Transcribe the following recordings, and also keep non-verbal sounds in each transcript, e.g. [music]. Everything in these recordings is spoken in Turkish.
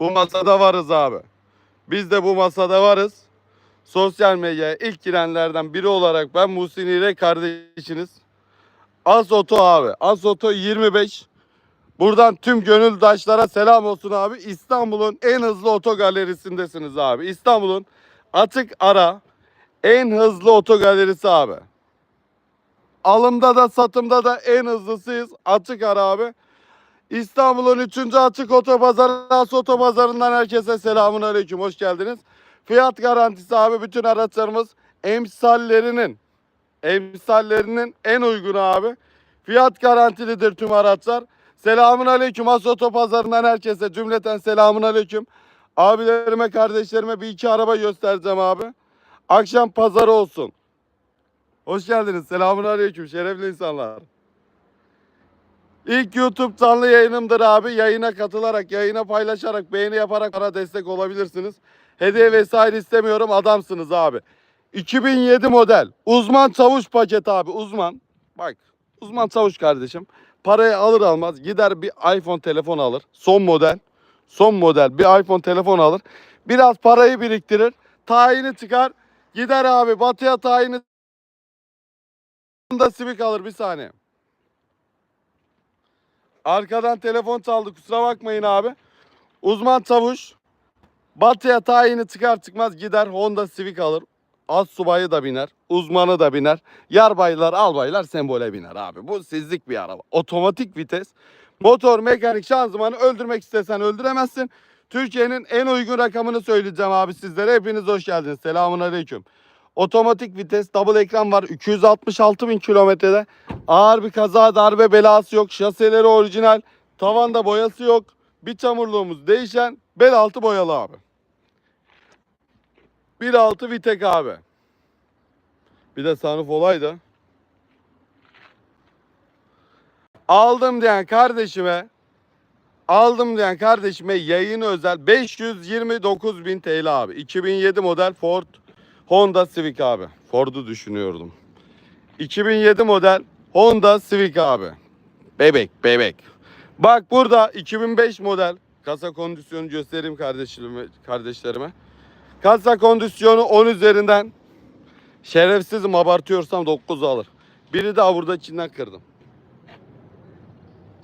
Bu masada varız abi. Biz de bu masada varız. Sosyal medyaya ilk girenlerden biri olarak ben Muhsin ile kardeşiniz. Asoto abi. Asoto 25. Buradan tüm gönüldaşlara selam olsun abi. İstanbul'un en hızlı otogalerisindesiniz abi. İstanbul'un atık ara en hızlı otogalerisi abi. Alımda da satımda da en hızlısıyız. Açık ara abi. İstanbul'un 3. açık otopazarı As Otopazarı'ndan herkese selamun aleyküm. Hoş geldiniz. Fiyat garantisi abi bütün araçlarımız emsallerinin emsallerinin en uygunu abi. Fiyat garantilidir tüm araçlar. Selamun aleyküm As Otopazarı'ndan herkese cümleten selamun aleyküm. Abilerime kardeşlerime bir iki araba göstereceğim abi. Akşam pazarı olsun. Hoş geldiniz. Selamun aleyküm şerefli insanlar. İlk YouTube canlı yayınımdır abi. Yayına katılarak, yayına paylaşarak, beğeni yaparak bana destek olabilirsiniz. Hediye vesaire istemiyorum. Adamsınız abi. 2007 model. Uzman çavuş paket abi. Uzman. Bak. Uzman çavuş kardeşim. Parayı alır almaz gider bir iPhone telefon alır. Son model. Son model bir iPhone telefon alır. Biraz parayı biriktirir. Tayini çıkar. Gider abi batıya tayini da Civic alır bir saniye. Arkadan telefon çaldı kusura bakmayın abi. Uzman çavuş batıya tayini çıkar çıkmaz gider Honda Civic alır. Az subayı da biner, uzmanı da biner. Yarbaylar, albaylar sembole biner abi. Bu sizlik bir araba. Otomatik vites. Motor, mekanik, şanzımanı öldürmek istesen öldüremezsin. Türkiye'nin en uygun rakamını söyleyeceğim abi sizlere. Hepiniz hoş geldiniz. Selamun aleyküm. Otomatik vites, double ekran var. 266 bin kilometrede. Ağır bir kaza, darbe belası yok. Şaseleri orijinal. Tavanda boyası yok. Bir çamurluğumuz değişen. Bel altı boyalı abi. 1.6 Vitek abi. Bir de sunroof olaydı. Aldım diyen kardeşime aldım diyen kardeşime yayın özel 529 bin TL abi. 2007 model Ford Honda Civic abi. Ford'u düşünüyordum. 2007 model Honda Civic abi. Bebek bebek. Bak burada 2005 model kasa kondisyonu göstereyim kardeşlerime. kardeşlerime. Kasa kondisyonu 10 üzerinden şerefsizim abartıyorsam 9 alır. Biri daha burada içinden kırdım.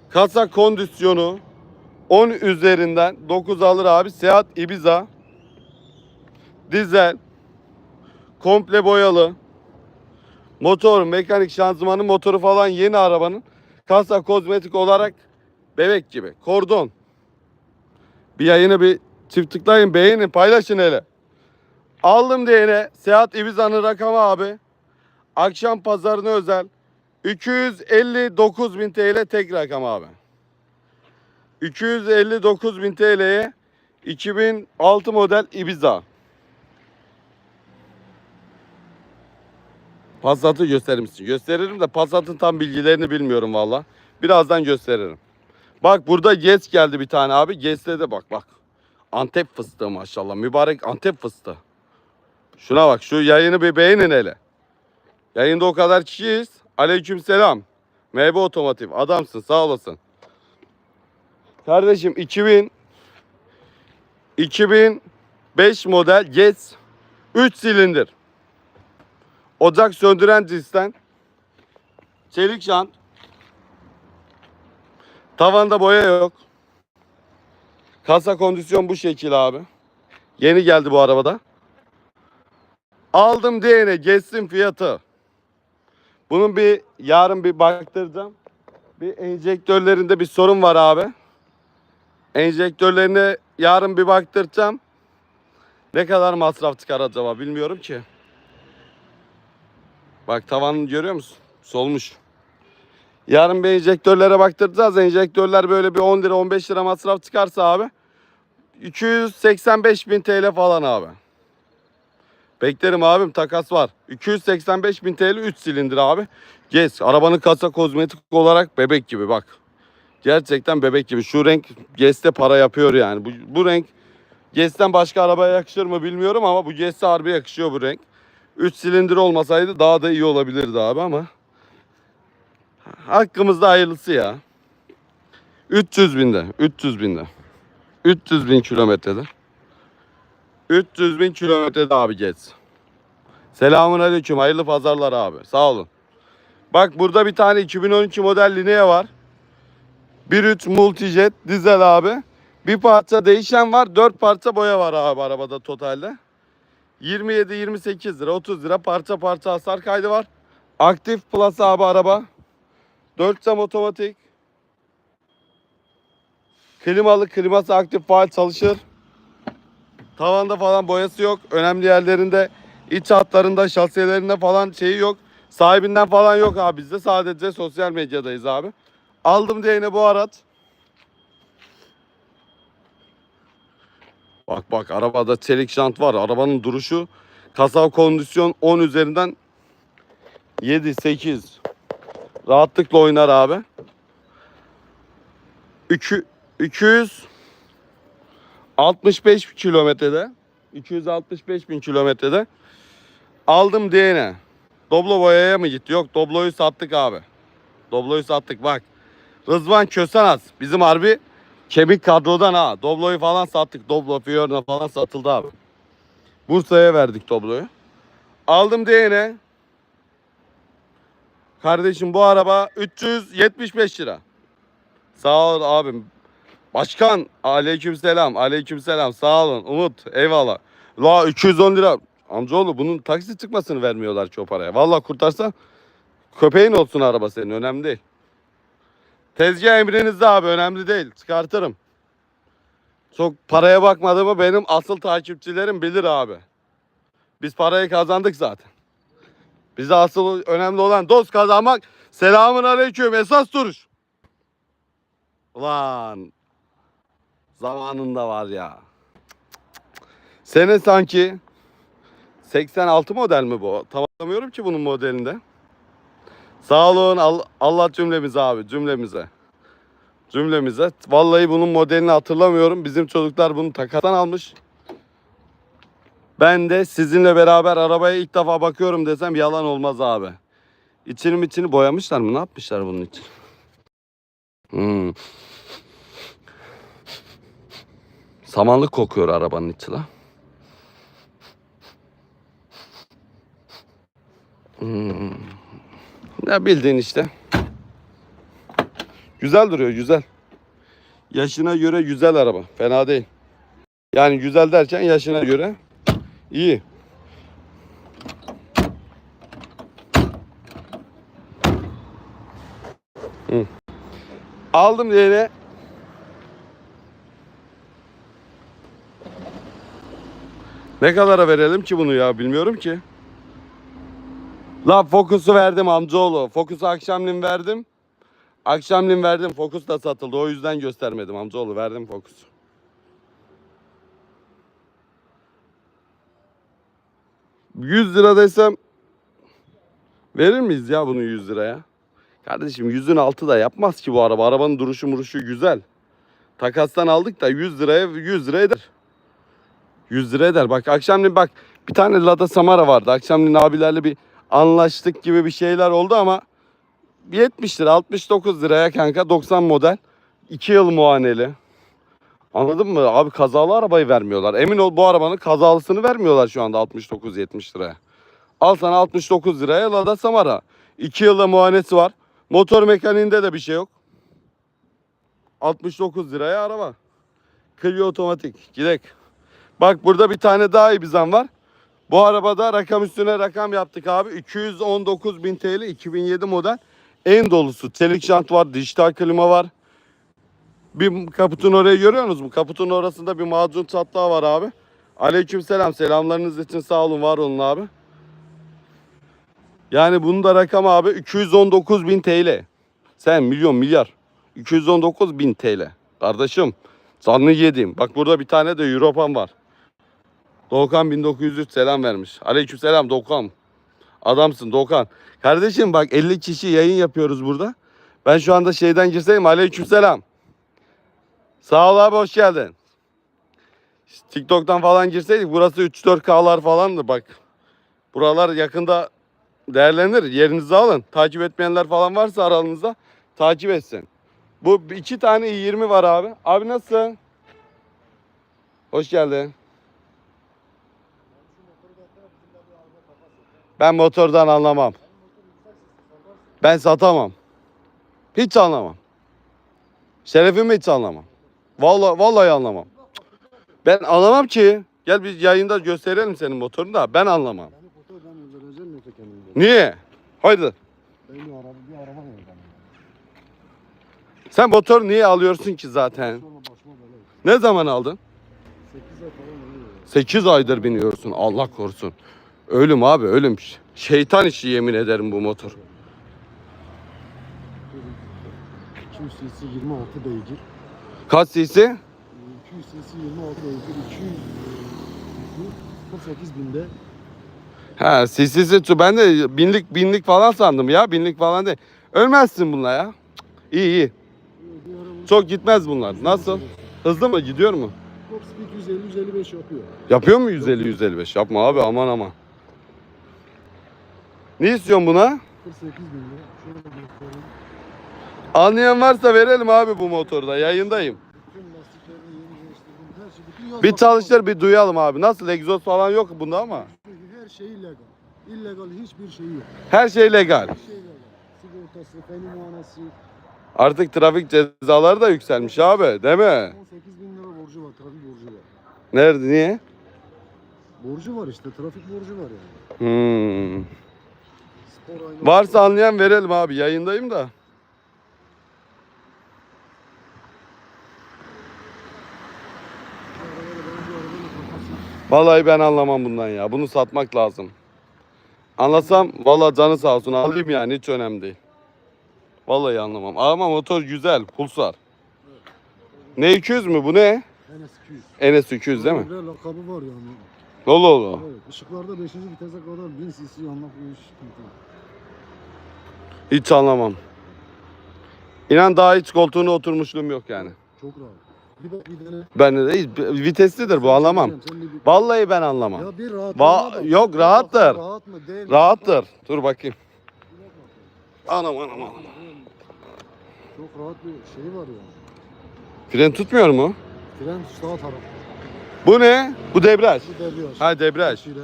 Kasa kondisyonu 10 üzerinden 9 alır abi. Seat Ibiza dizel komple boyalı. Motor mekanik şanzımanı motoru falan yeni arabanın. Kasa kozmetik olarak bebek gibi. Kordon. Bir yayını bir çift tıklayın beğenin paylaşın hele. Aldım diyene Seat Ibiza'nın rakamı abi. Akşam pazarına özel 259 bin TL tek rakam abi. 259 bin TL'ye 2006 model Ibiza Passat'ı gösterir misin? Gösteririm de Passat'ın tam bilgilerini bilmiyorum valla. Birazdan gösteririm. Bak burada Gez geldi bir tane abi. Gez'de de bak bak. Antep fıstığı maşallah. Mübarek Antep fıstığı. Şuna bak şu yayını bir beğenin hele. Yayında o kadar kişiyiz. Aleyküm selam. MB Otomotiv. Adamsın sağ olasın. Kardeşim 2000 2005 model Gez 3 silindir. Ocak söndüren cinsten. Çelik jant. Tavanda boya yok. Kasa kondisyon bu şekil abi. Yeni geldi bu arabada. Aldım diyene geçsin fiyatı. Bunun bir yarın bir baktıracağım. Bir enjektörlerinde bir sorun var abi. Enjektörlerine yarın bir baktıracağım. Ne kadar masraf çıkar acaba bilmiyorum ki. Bak tavanını görüyor musun? Solmuş. Yarın bir enjektörlere baktıracağız. Enjektörler böyle bir 10 lira 15 lira masraf çıkarsa abi 285 bin TL falan abi. Beklerim abim takas var. 285 bin TL 3 silindir abi. Gez. Arabanın kasa kozmetik olarak bebek gibi bak. Gerçekten bebek gibi. Şu renk Gez'te para yapıyor yani. Bu, bu renk Gez'ten başka arabaya yakışır mı bilmiyorum ama bu Gez'te harbi yakışıyor bu renk. 3 silindir olmasaydı daha da iyi olabilirdi abi ama. Hakkımızda hayırlısı ya. 300 binde. 300 binde. 300 bin kilometrede. 300 bin kilometrede abi geç. Selamun aleyküm. Hayırlı pazarlar abi. Sağ olun. Bak burada bir tane 2012 model Linea var. 1.3 Multijet dizel abi. Bir parça değişen var. 4 parça boya var abi arabada totalde. 27-28 lira 30 lira parça parça hasar kaydı var. Aktif Plus abi araba. 4 cam otomatik. Klimalı kliması aktif faal çalışır. Tavanda falan boyası yok. Önemli yerlerinde iç hatlarında şasiyelerinde falan şeyi yok. Sahibinden falan yok abi bizde. Sadece sosyal medyadayız abi. Aldım diyene bu araç. Bak bak arabada çelik jant var. Arabanın duruşu kasa kondisyon 10 üzerinden 7 8 rahatlıkla oynar abi. 2 265 kilometrede 265 bin kilometrede aldım diyene. Doblo boyaya mı gitti? Yok Doblo'yu sattık abi. Doblo'yu sattık bak. Rızvan Kösenas bizim harbi kemik kadrodan ha. Doblo'yu falan sattık. Doblo Fiorina falan satıldı abi. Bursa'ya verdik Doblo'yu. Aldım diyene. Kardeşim bu araba 375 lira. Sağ ol abim. Başkan aleykümselam aleykümselam sağ olun Umut eyvallah. La 210 lira. Amcaoğlu bunun taksi çıkmasını vermiyorlar ki o paraya. Vallahi kurtarsa köpeğin olsun araba senin önemli değil. Tezgah emrinizde abi önemli değil çıkartırım. Çok paraya bakmadığımı benim asıl takipçilerim bilir abi. Biz parayı kazandık zaten. Bize asıl önemli olan dost kazanmak. Selamun aleyküm esas duruş. Ulan zamanında var ya. Sene sanki 86 model mi bu? Tamamlamıyorum ki bunun modelinde. Sağ olun Al- Allah cümlemize abi cümlemize. Cümlemize. Vallahi bunun modelini hatırlamıyorum. Bizim çocuklar bunu takastan almış. Ben de sizinle beraber arabaya ilk defa bakıyorum desem yalan olmaz abi. İçini içini boyamışlar mı? Ne yapmışlar bunun için? Hmm. Samanlık kokuyor arabanın içi la. Hmm. Ya bildiğin işte. Güzel duruyor güzel. Yaşına göre güzel araba. Fena değil. Yani güzel derken yaşına göre iyi. Hı. Aldım diyene Ne kadara verelim ki bunu ya bilmiyorum ki. La Focus'u verdim amcaoğlu. Focus'u akşamleyin verdim. Akşamleyin verdim. Focus da satıldı. O yüzden göstermedim amcaoğlu. Verdim Focus'u. ...100 lira desem... ...verir miyiz ya bunu 100 liraya? Kardeşim yüzün altı da yapmaz ki bu araba. Arabanın duruşu muruşu güzel. Takastan aldık da 100 liraya 100 lira eder. 100 lira eder. Bak akşamleyin bak bir tane Lada Samara vardı. Akşamleyin abilerle bir anlaştık gibi bir şeyler oldu ama 70 lira 69 liraya kanka 90 model 2 yıl muayeneli. Anladın mı? Abi kazalı arabayı vermiyorlar. Emin ol bu arabanın kazalısını vermiyorlar şu anda 69-70 liraya. Al sana 69 liraya Lada Samara. 2 yılda muayenesi var. Motor mekaniğinde de bir şey yok. 69 liraya araba. Clio otomatik. Gidek. Bak burada bir tane daha iyi bir zam var. Bu arabada rakam üstüne rakam yaptık abi. 219 bin TL 2007 model. En dolusu. Çelik jant var. Dijital klima var. Bir kaputun orayı görüyorsunuz mu? Kaputun orasında bir macun çatlağı var abi. Aleyküm selam. Selamlarınız için sağ olun var olun abi. Yani bunun da rakam abi 219 bin TL. Sen milyon milyar. 219 bin TL. Kardeşim canını yedim. Bak burada bir tane de Europan var. Doğukan 1903 selam vermiş. Aleyküm selam Doğukan. Adamsın Doğukan. Kardeşim bak 50 kişi yayın yapıyoruz burada. Ben şu anda şeyden girseyim aleyküm selam. Sağ ol abi hoş geldin. TikTok'tan falan girseydik burası 3-4K'lar falandı bak. Buralar yakında değerlenir. Yerinizi alın. Takip etmeyenler falan varsa aranızda takip etsin. Bu iki tane i20 var abi. Abi nasılsın? Hoş geldin. Ben motordan anlamam. Ben satamam. Hiç anlamam. Şerefimi hiç anlamam. Vallahi vallahi anlamam. Ben anlamam ki. Gel biz yayında gösterelim senin motorunu da ben anlamam. Niye? Haydi. Sen motor niye alıyorsun ki zaten? Ne zaman aldın? 8 ay falan oluyor. 8 aydır biniyorsun. Allah korusun. Ölüm abi ölüm. Şeytan işi yemin ederim bu motor. 200 cc 26 beygir. Kaç cc? 200 cc 26 beygir. 200 48 binde. Ha cc'si tu ben de binlik binlik falan sandım ya. Binlik falan değil. Ölmezsin bununla ya. Cık, İyi iyi. Çok gitmez bunlar. Nasıl? Hızlı mı gidiyor mu? Top speed 150-155 yapıyor. Yapıyor mu 150 155? Yapma abi aman aman. Ne istiyorsun buna? 48 binde. Şöyle göstereyim. Anlayan varsa verelim abi bu motorda. Yayındayım. Bütün lastiklerini yeni değiştirdim. Her şey bütün yaz Bir bakımı çalıştır bir duyalım abi. Nasıl egzoz falan yok bunda ama. Her şey illegal. İllegal hiçbir şey yok. Her şey legal. Her şey. Sigortası, feni. Artık trafik cezaları da yükselmiş abi değil mi? 18 bin lira borcu var, trafik borcu var. Nerede niye? Borcu var işte, trafik borcu var yani. Hmm. Varsa anlayan verelim abi. Yayındayım da. Vallahi ben anlamam bundan ya. Bunu satmak lazım. Anlasam vallahi canı sağ olsun alayım yani hiç önemli değil. Vallahi anlamam. Ama motor güzel. Pulsar. Ne 200 mü bu ne? NS 200. NS 200 değil mi? Böyle lakabı var yani. Dolu dolu. Evet, ışıklarda 5. vitese kadar 1000 cc anlatmıyor sıkıntı. Hiç anlamam. İnan daha hiç koltuğuna oturmuşluğum yok yani. Çok rahat. Bir bak bir dene. Ben de hiç- viteslidir bu anlamam. Sen bir- bir- Vallahi ben anlamam. Ya bir rahat. Va- yok, rahattır. Rahat mı değil mi? Rahattır. Dur bakayım. Anam anam anam. Çok rahat bir şey var ya. Fren tutmuyor mu? Fren sağ taraf. Bu ne? Bu debriyaj. Bu debriyaj. Ha debriyaj. Fren.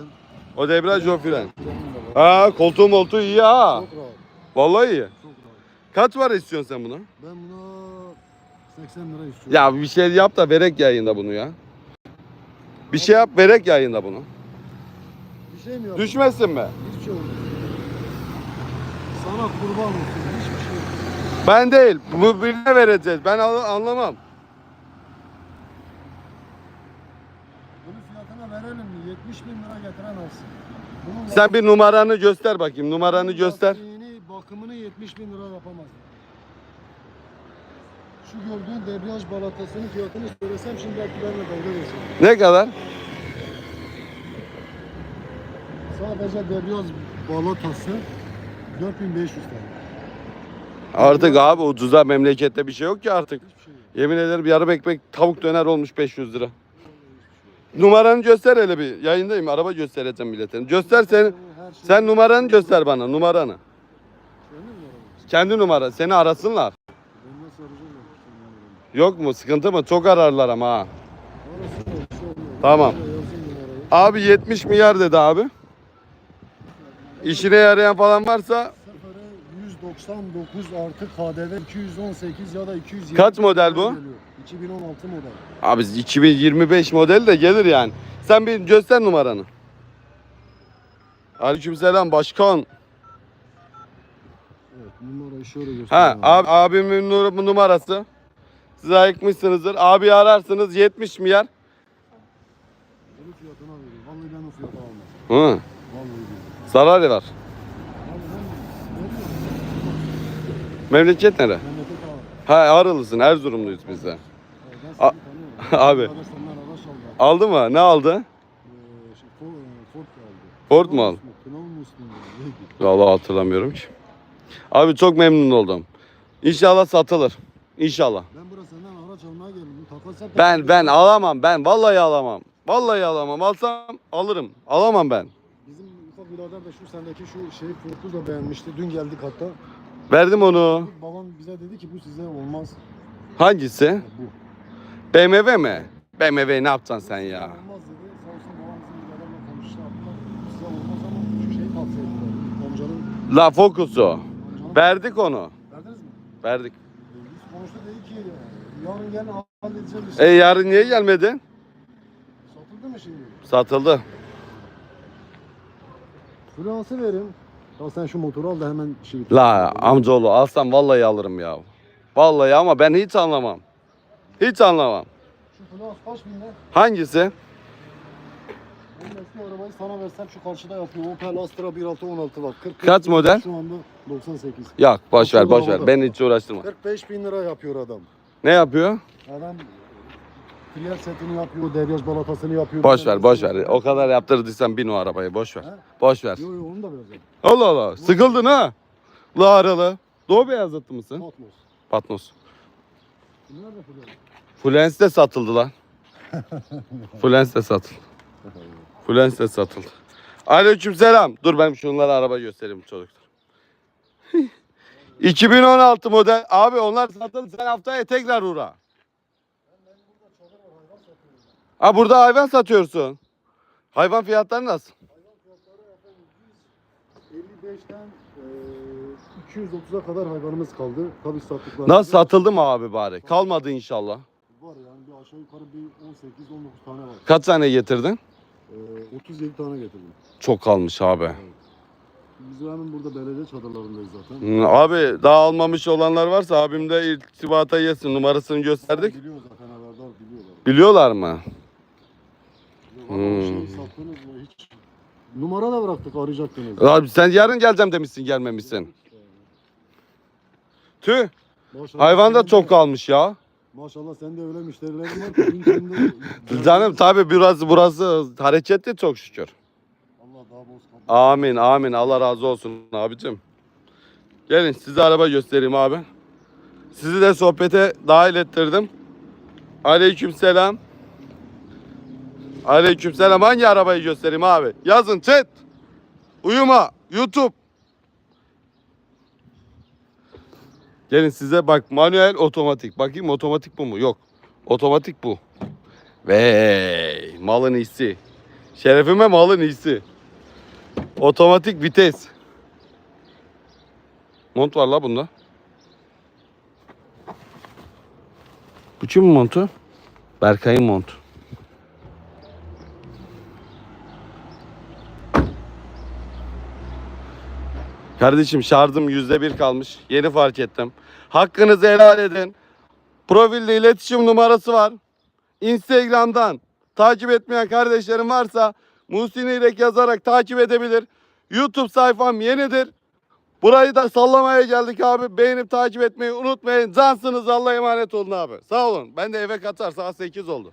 O debriyaj o fren. Frenin de var. Ha koltuğu moltuğu iyi ha. Çok rahat. Vallahi iyi. Çok. Kaç var istiyorsun sen buna? Ben buna 80 lira istiyorum. Ya bir şey yap da verek yayında bunu ya. Bir şey yap verek yayında bunu. Bir şey mi yapayım? Düşmesin mi? Hiçbir şey olmaz. Sana kurban olsun. Hiçbir şey yok. Ben değil. Bu birine vereceğiz. Ben al- anlamam. Bunun fiyatına verelim mi? 70 bin lira getiren alsın. Bunun Sen bir numaranı göster bakayım. Numaranı göster. Bakımını 70 bin lira yapamaz. Şu gördüğün debriyaj balatasının fiyatını söylesem şimdi belki benimle dalga geçer. Ne kadar? Sadece debriyaj balatası 4500 TL. Artık abi ucuza memlekette bir şey yok ki artık. Şey yok. Yemin ederim yarım ekmek tavuk döner olmuş 500 lira. Numaranı göster hele bir. Yayındayım. Araba göstereceğim millete. Göster sen. Şey- Sen numaranı göster bana. Numaranı. Kendi numara. Seni arasınlar. Ben nasıl arayacağım? Yok mu? Sıkıntı mı? Çok ararlar ama ha. Şey. Tamam. Abi 70 milyar dedi abi. İşine yarayan falan varsa Sıfırı 199 artı KDV 218 ya da 220. Kaç model bu? geliyor. 2016 model. abi 2025 model de gelir yani. Sen bir göster numaranı. Aleykümselam başkan. Numarayı şöyle Ha göstereyim. abi, abimin nu- numarası. Siz ayıkmışsınızdır. Abi ararsınız 70 milyar. Bunun fiyatına veriyorum. Vallahi ben o fiyata almam. Hı. Vallahi var. Abi ben veriyorum. Memleket nere? Memleket abi. Ha Aralısın. Erzurumluyuz biz de. Ben A- tanıyorum. [laughs] Abi. Arkadaş senden araç aldı. Aldı mı? Ne aldı? Ee, şey, Ford, Ford aldı. Ford mu aldı? Kınav mı Müslüm? Neydi? Vallahi hatırlamıyorum ki. Abi çok memnun oldum. İnşallah satılır. İnşallah. Ben buraya senden araç almaya geldim. Takas yap. Ben ben alamam ben vallahi alamam. Vallahi alamam. Alsam alırım. Alamam ben. Bizim ufak birader de şu sendeki şu şey Ford'u da beğenmişti. Dün geldik hatta. Verdim onu. Babam bize dedi ki bu size olmaz. Hangisi? Bu. BMW mi? BMW ne yapacaksın sen ya? Olmaz dedi. Sağ olsun babamızın bir adamla konuştu. Size olmaz ama şu şeyi tavsiye ettiler. Amcanın, La Focus'u. Verdik onu. Verdiniz mi? Verdik. Biz konuştuk dedi ki yarın gel halledeceğiz işte. E yarın niye gelmedin? Satıldı mı şimdi? Satıldı. Fluansı verin. Ya sen şu motoru al da hemen şey... La amcaoğlu alsam vallahi alırım ya. Vallahi ama ben hiç anlamam. Hiç anlamam. Şu fluans kaç bin lira? Hangisi? Eski arabayı sana versem şu karşıda yapıyor. Opel Astra 1.6 var. 40, Kaç model? Şu anda 98. Yok boş ver boş ver. Beni hiç uğraştırma. 45 bin lira yapıyor adam. Ne yapıyor? Adam Trier setini yapıyor, deryaj balatasını yapıyor. Boş ver boş ver. O kadar yaptırdıysan bin o arabayı boş ver. He? Boş ver. Yo yo onu da vereceğim. Allah Allah. Sıkıldın ha? La aralı. Doğu Beyazıtlı mısın? Patmos. Patmos. Nerede fluans? Fluence de satıldı lan. [laughs] Fluence de satıldı. Fluence de satıldı. Aleyküm selam. Dur ben şunlara araba göstereyim çocuklar. 2016 model. Abi onlar satıldı. Sen haftaya tekrar uğra. Ha burada hayvan satıyorsun. Hayvan fiyatları nasıl? 55'ten eee 230'a kadar hayvanımız kaldı. Tabii sattıklarımız. Nasıl satıldı mı abi bari? Kalmadı inşallah. Var yani bir aşağı yukarı bir 18-19 tane var. Kaç tane getirdin? Eee 37 tane getirdim. Çok kalmış abi. Biz hemen burada belediye çadırlarındayız zaten. Hmm, Abi daha almamış olanlar varsa abim de irtibata yesin. Numarasını gösterdik. Biliyor zaten haberdar biliyorlar. Biliyorlar mı? Ama Hmm. sattınız mı hiç? Numara da bıraktık arayacaktınız. Abi sen yarın geleceğim demişsin gelmemişsin. Tüh hayvan da de- çok kalmış ya. Maşallah sen de öyle müşterilerin var ki gün [laughs] Canım tabi biraz burası hareketli çok şükür. Allah daha boz kabul. Amin amin Allah razı olsun abicim. Gelin size araba göstereyim abi. Sizi de sohbete dahil ettirdim. Aleyküm selam. Aleyküm selam. Hangi arabayı göstereyim abi? Yazın chat. Uyuma. YouTube. Gelin size bak manuel otomatik. Bakayım otomatik bu mu? Yok. Otomatik bu. Vey malın iyisi. Şerefime malın iyisi. Otomatik vites. Mont var la bunda. Bu kimin montu? Berkay'ın montu. Kardeşim şarjım yüzde bir kalmış. Yeni fark ettim. Hakkınızı helal edin. Profilde iletişim numarası var. Instagram'dan takip etmeyen kardeşlerim varsa Muhsin İrek yazarak takip edebilir. YouTube sayfam yenidir. Burayı da sallamaya geldik abi. Beğenip takip etmeyi unutmayın. Cansınız Allah'a emanet olun abi. Sağ olun. Ben de eve kaçar saat 8 oldu.